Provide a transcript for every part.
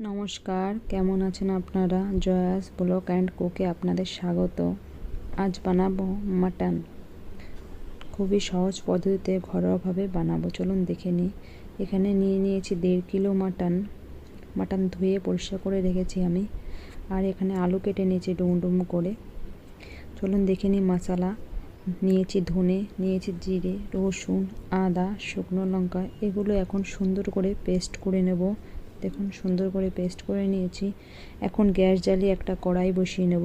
নমস্কার, কেমন আছেন আপনারা? জয়াস ব্লক অ্যান্ড কুকে আপনাদের স্বাগত। আজ বানাবো মাটন। খুবই সহজ পদ্ধতিতে ঘরোয়াভাবে বানাবো। চলুন দেখে নিই। এখানে নিয়ে নিয়েছি দেড় কিলো মাটন। মাটন ধুয়ে পরিষ্কার করে রেখেছি আমি। আর এখানে আলু কেটে নিয়েছি ডুম ডুম করে। চলুন দেখে নিই মশলা। নিয়েছি ধনে, নিয়েছি জিরে, রসুন, আদা, শুকনো লঙ্কা। এগুলো এখন সুন্দর করে পেস্ট করে নেব। দেখুন, সুন্দর করে পেস্ট করে নিয়েছি। এখন গ্যাস জ্বালিয়ে একটা কড়াই বসিয়ে নেব।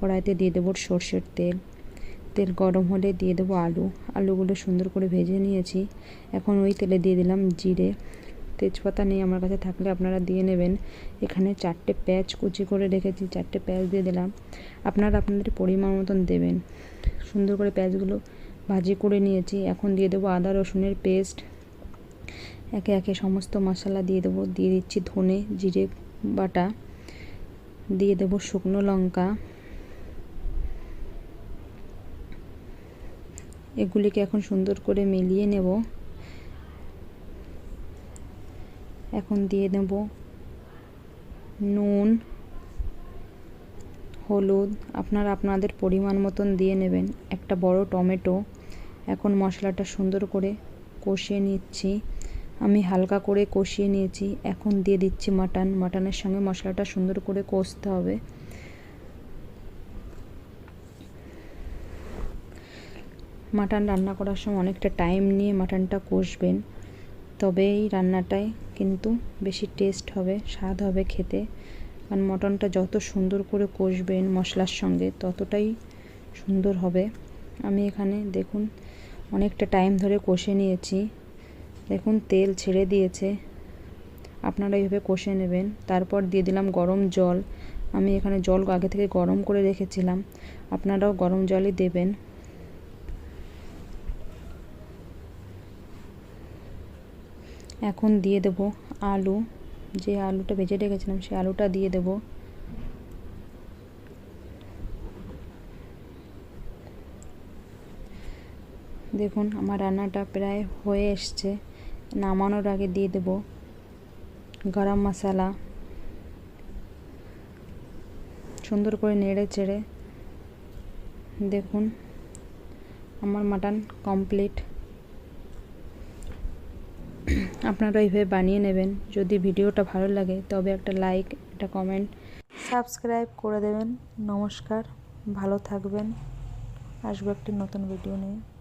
কড়াইতে দিয়ে দেবো সর্ষের তেল। তেল গরম হলে দিয়ে দেবো আলু। আলুগুলো সুন্দর করে ভেজে নিয়েছি। এখন ওই তেলে দিয়ে দিলাম জিরে। তেজপাতা নেই আমার কাছে থাকলে আপনারা দিয়ে নেবেন। এখানে চারটে প্যাঁচ কুচি করে রেখেছি, চারটে প্যাঁচ দিয়ে দিলাম। আপনারা আপনাদের পরিমাণ মতন দেবেন। সুন্দর করে পেঁয়াজগুলো ভাজি করে নিয়েছি। এখন দিয়ে দেবো আদা রসুনের পেস্ট একে একে সমস্ত মশলা দিয়ে দেবো। দিয়ে দিচ্ছি ধনে, জিরে বাটা, দিয়ে দেবো শুকনো লঙ্কা। এগুলিকে এখন সুন্দর করে মিলিয়ে নেব। এখন দিয়ে দেব নুন, হলুদ। আপনারা আপনাদের পরিমাণ মতন দিয়ে নেবেন। একটা বড় টমেটো। এখন মশলাটা সুন্দর করে কষিয়ে নিচ্ছি। আমি হালকা করে কষিয়ে নিয়েছি। এখন দিয়ে দিচ্ছি মাটন। মাটনের সঙ্গে মশলাটা সুন্দর করে কষতে হবে। মাটন রান্না করার সময় অনেকটা টাইম নিয়ে মাটনটা কষবেন। তবে এই রান্নাটায় কিন্তু বেশি টেস্ট হবে, স্বাদ হবে খেতে। কারণ মটনটা যত সুন্দর করে কষবেন মশলার সঙ্গে, ততটাই সুন্দর হবে। আমি এখানে দেখুন, অনেকটা টাইম ধরে কষে নিয়েছি। দেখুন, তেল ছেড়ে দিয়েছে। আপনারা এইভাবে কষে নেবেন। তারপর দিয়ে দিলাম গরম জল। আমি এখানে জল আগে থেকে গরম করে রেখেছিলাম। আপনারাও গরম জলই দেবেন। এখন দিয়ে দেব আলু। যে আলুটা ভেজে রেখেছিলাম সেই আলুটা দিয়ে দেব। দেখুন, আমার রান্নাটা প্রায় হয়ে এসছে। নামানোর আগে দিয়ে দেব গরম মশলা। সুন্দর করে নেড়ে চেড়ে দেখুন, আমার মাটন কমপ্লিট আপনারা এইভাবে বানিয়ে নেবেন। যদি ভিডিওটা ভালো লাগে, তবে একটা লাইক একটা কমেন্ট সাবস্ক্রাইব করে দেবেন। নমস্কার। ভালো থাকবেন। আসব একটি নতুন ভিডিও নিয়ে।